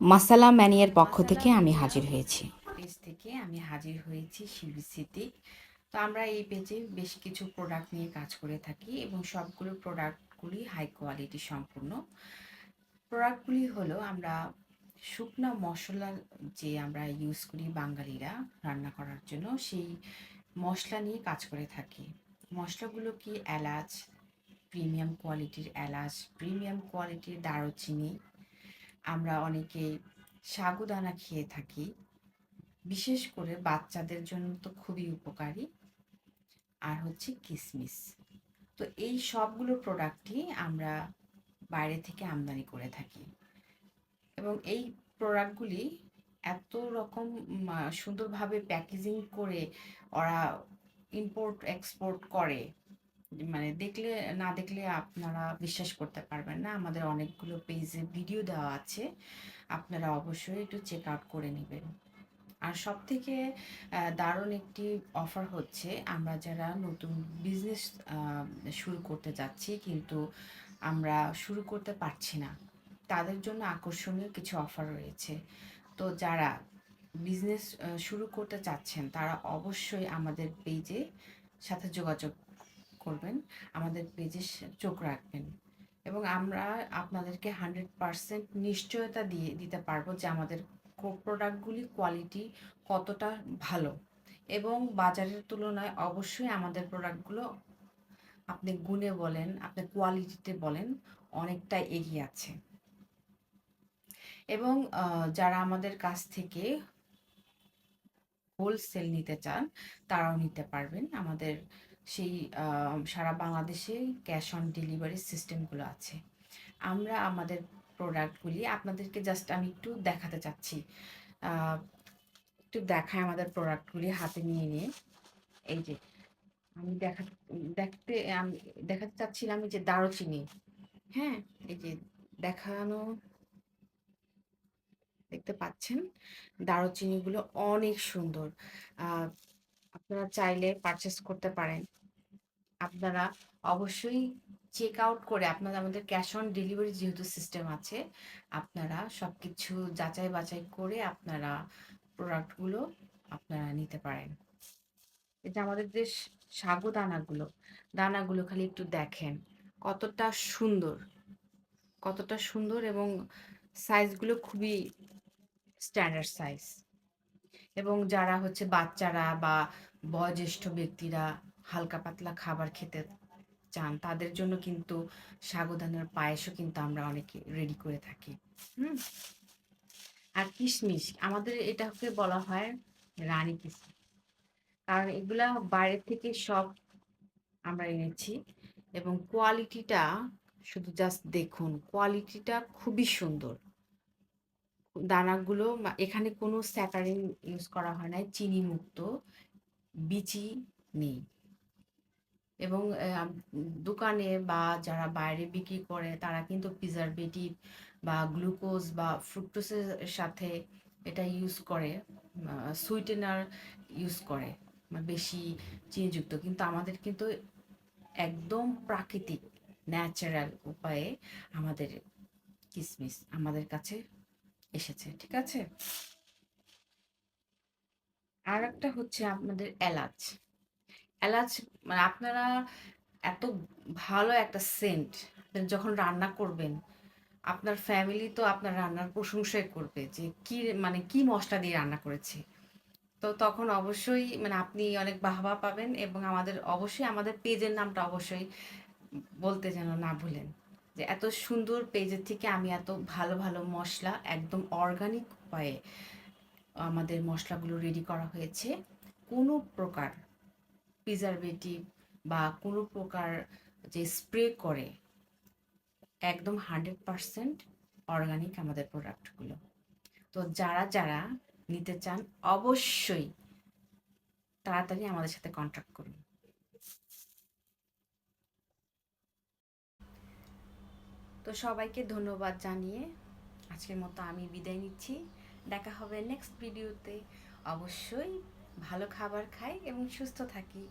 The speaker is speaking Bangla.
মাসালা ম্যানিয়ার পক্ষ থেকে আমি হাজির হয়েছি। পেজ থেকে আমি হাজির হয়েছি শিল্পী সিদ্দিক তো আমরা এই পেজে বেশ কিছু প্রোডাক্ট নিয়ে কাজ করে থাকি এবং সবগুলো প্রোডাক্টগুলি হাই কোয়ালিটি সম্পূর্ণ। প্রোডাক্টগুলি হলো আমরা শুকনো মশলা যে আমরা ইউজ করি বাঙালিরা রান্না করার জন্য, সেই মশলা নিয়ে কাজ করে থাকি। মশলাগুলো কি এলাচ প্রিমিয়াম কোয়ালিটির এলাচ প্রিমিয়াম কোয়ালিটির দারুচিনি আমরা অনেকে সাগুদানা খেয়ে থাকি। বিশেষ করে বাচ্চাদের জন্য তো খুবই উপকারী। আর হচ্ছে কিসমিস। তো এই সবগুলো প্রোডাক্টই আমরা বাইরে থেকে আমদানি করে থাকি। এবং এই প্রোডাক্টগুলি এত রকম সুন্দরভাবে প্যাকেজিং করে ওরা ইম্পোর্ট এক্সপোর্ট করে। মানে দেখলে, না দেখলে আপনারা বিশ্বাস করতে পারবেন না। আমাদের অনেকগুলো পেজে ভিডিও দেওয়া আছে। আপনারা অবশ্যই একটু চেক আউট করে নেবেন। আর সব থেকে দারুণ একটি অফার হচ্ছে, আমরা যারা নতুন বিজনেস শুরু করতে যাচ্ছি, কিন্তু আমরা শুরু করতে পারছি না, তাদের জন্য আকর্ষণীয় কিছু অফার রয়েছে। তো যারা বিজনেস শুরু করতে চাচ্ছেন, তারা অবশ্যই আমাদের পেজে সাথে যোগাযোগ করবেন, আমাদের পেজে চোখ রাখবেন। এবং আমরা আপনাদেরকে হান্ড্রেড পারসেন্ট নিশ্চয়তা দিয়ে দিতে পারব যে আমাদের প্রোডাক্টগুলি কোয়ালিটি কতটা ভালো। এবং বাজারের তুলনায় অবশ্যই আমাদের প্রোডাক্টগুলো আপনি গুণে বলেন, আপনি কোয়ালিটিতে বলেন, অনেকটা এগিয়ে আছে। এবং যারা আমাদের কাছ থেকে হোলসেল নিতে চান, তারাও নিতে পারবেন আমাদের সেই সারা বাংলাদেশে ক্যাশ অন ডেলিভারি সিস্টেমগুলো আছে। আমরা আমাদের প্রোডাক্টগুলি আপনাদেরকে জাস্ট আমি একটু দেখাতে চাচ্ছি। একটু দেখায় আমাদের প্রোডাক্টগুলি হাতে নিয়ে নিয়ে। এই যে, আমি দেখা, দেখতে, আমি দেখাতে চাচ্ছিলাম যে দারুচিনি। হ্যাঁ এই যে দেখানো, দেখতে পাচ্ছেন? দারুচিনিগুলো অনেক সুন্দর। আপনারা চাইলে পারচেস করতে পারেন। আপনারা অবশ্যই চেক আউট করে আপনারা আমাদের ক্যাশ অন ডেলিভারি যেহেতু সিস্টেম আছে, আপনারা সব কিছু যাচাই বাছাই করে আপনারা প্রোডাক্টগুলো আপনারা নিতে পারেন। এটা আমাদের যে সাগু দানাগুলো দানাগুলো খালি একটু দেখেন, কতটা সুন্দর কতটা সুন্দর এবং সাইজগুলো খুবই স্ট্যান্ডার্ড সাইজ এবং যারা হচ্ছে বাচ্চারা বা বয়োজ্যেষ্ঠ ব্যক্তিরা হালকা পাতলা খাবার খেতে চান, তাদের জন্য কিন্তু সাগুদানার পায়েসও কিন্তু আমরা অনেকে রেডি করে থাকি। হুম? আর কিশমিশ, আমাদের এটাকে বলা হয় রানী কিশমিশ। কারণ এগুলা বাইরে থেকে সব আমরা এনেছি এবং কোয়ালিটিটা শুধু জাস্ট দেখুন কোয়ালিটিটা খুবই সুন্দর। দানাগুলো এখানে কোনো স্যাকারিন ইউজ করা হয় না, চিনি মুক্ত, বিচি নেই। এবং দোকানে বা যারা বাইরে বিক্রি করে, তারা কিন্তু প্রিজারভেটিভ বা গ্লুকোজ বা ফ্রুক্টোজের সাথে এটা ইউজ করে সুইটেনার ইউজ করে বেশি চিনিযুক্ত। কিন্তু আমাদের কিন্তু একদম প্রাকৃতিক ন্যাচারাল উপায়ে আমাদের কিসমিস আমাদের কাছে এসেছে, ঠিক আছে? আর একটা হচ্ছে আপনাদের এলাচ। এলাচ মানে আপনারা এত ভালো একটা সেন্ট যখন রান্না করবেন, আপনার ফ্যামিলি তো আপনার রান্নার প্রশংসাই করবে যে কি মানে কি মশলা দিয়ে রান্না করেছে। তো তখন অবশ্যই মানে আপনি অনেক বাহবা পাবেন এবং আমাদের অবশ্যই আমাদের পেজের নামটা অবশ্যই বলতে যেন না ভুলেন। যে এত সুন্দর পেজের থেকে আমি এত ভালো ভালো মশলা একদম অর্গানিক উপায়ে আমাদের মশলাগুলো রেডি করা হয়েছে। কোনো প্রকার প্রিজারভেটিভ বা কোনো প্রকার যে স্প্রে করে একদম হান্ড্রেড পারসেন্ট অর্গানিক আমাদের প্রোডাক্টগুলো তো যারা যারা নিতে চান অবশ্যই তাড়াতাড়ি আমাদের সাথে কন্ট্যাক্ট করুন। তো সবাইকে ধন্যবাদ জানিয়ে আজকের মতো আমি বিদায় নিচ্ছি। দেখা হবে নেক্সট ভিডিওতে অবশ্যই ভালো খাবার খাই এবং সুস্থ থাকি।